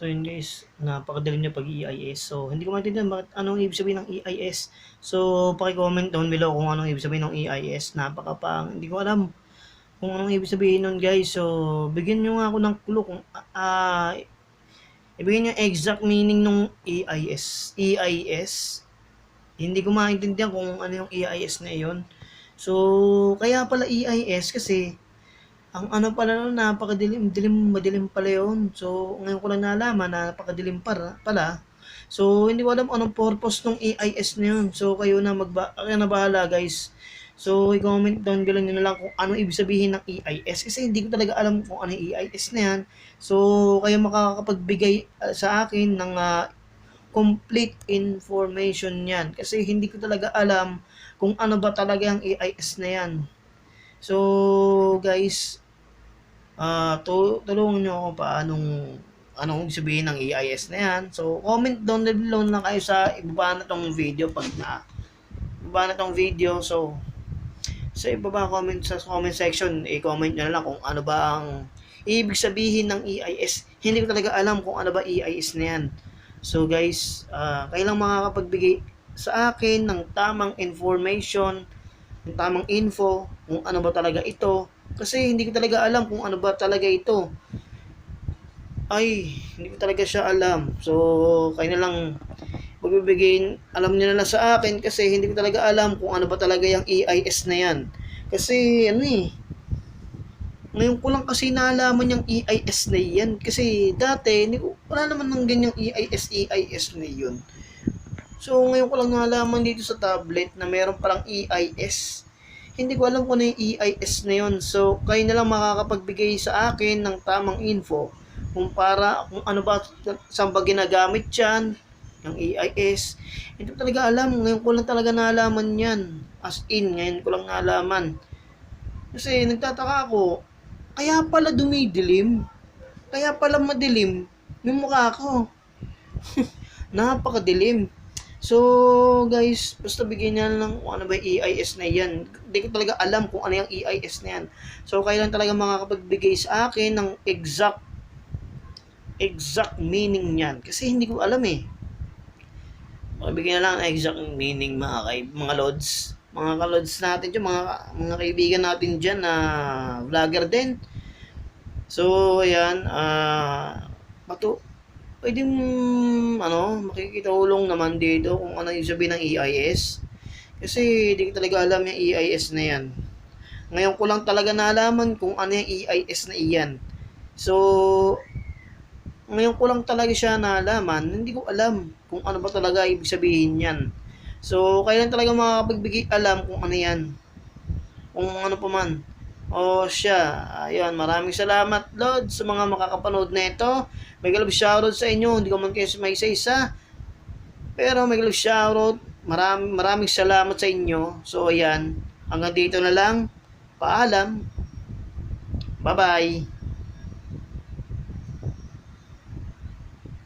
So yun guys, napakadaling niya pag EIS. So hindi ko maintindihan bakit anong ibig sabihin ng EIS. So paki-comment down below kung anong ibig sabihin ng EIS. Napakapang, hindi ko alam kung anong ibig sabihin nun guys. So bigyan nyo nga ako ng clue kung ah ibigyan nyo exact meaning ng EIS. EIS. Hindi ko maintindihan kung ano yung EIS na yun. So kaya pala EIS kasi ang ano pala nun, napakadilim, dilim, madilim pala yun. So, ngayon ko lang nalaman na napakadilim para, pala. So, hindi ko alam anong purpose ng AIS na yun. So, kayo na magba, kayo na bahala guys. So, i-comment down below nyo na lang kung ano ibig sabihin ng EIS. Kasi hindi ko talaga alam kung ano yung EIS na yan. So, kayo makakapagbigay uh, sa akin ng uh, complete information yan. Kasi hindi ko talaga alam kung ano ba talaga yung EIS na yan. So, guys, ah tu tulungan nyo ako paanong anong ibig sabihin ng EIS na yan. So, comment down below na kayo sa ibaba na tong video pag na ibaba na tong video. So, sa ibaba comment sa comment section, i-comment nyo na lang kung ano ba ang ibig sabihin ng EIS. Hindi ko talaga alam kung ano ba EIS na yan. So guys, uh, kayo lang makakapagbigay sa akin ng tamang information yung tamang info kung ano ba talaga ito. Kasi hindi ko talaga alam kung ano ba talaga ito. Ay hindi ko talaga siya alam. So kayo na lang magbibigay alam niyo na lang sa akin kasi hindi ko talaga alam kung ano ba talaga yung EIS na yan. Kasi ano eh ngayon ko lang kasi nalaman yung EIS na yan. Kasi dati wala naman ng ganyang EIS EIS na yun So, ngayon ko lang nalaman dito sa tablet na meron palang EIS. Hindi ko alam kung ano yung EIS na yun. So, kayo na lang makakapagbigay sa akin ng tamang info kung para, kung ano ba, saan ba ginagamit yan, yung EIS. Hindi ko talaga alam. Ngayon ko lang talaga nalaman yan. As in, ngayon ko lang nalaman. Kasi nagtataka ako, kaya pala dumidilim. Kaya pala madilim yung mukha ko. Napakadilim. So, guys, basta bigyan niya lang kung ano ba yung EIS na yan. Hindi ko talaga alam kung ano yung EIS na yan. So, kayo lang talaga makakapagbigay sa akin ng exact exact meaning niyan. Kasi hindi ko alam eh. Makibigyan na lang ng exact meaning mga kay mga lods. Mga kalods natin dyan, mga, mga kaibigan natin dyan na vlogger din. So, ayan, ah, uh, pato, pwedeng ano, makikita ulong naman dito kung ano yung sabihin ng EIS. Kasi hindi ko talaga alam yung EIS na yan. Ngayon ko lang talaga nalaman kung ano yung EIS na iyan. So, ngayon ko lang talaga siya nalaman, hindi ko alam kung ano ba talaga ibig sabihin yan. So, kailan talaga makakapagbigay alam kung ano yan. Kung ano pa man. O siya, ayun, maraming salamat Lord sa mga makakapanood na ito. May galab shoutout sa inyo, hindi ko man kayo may isa-isa. Pero may galab shoutout, maraming, maraming salamat sa inyo. So ayan, hanggang dito na lang. Paalam. Bye-bye.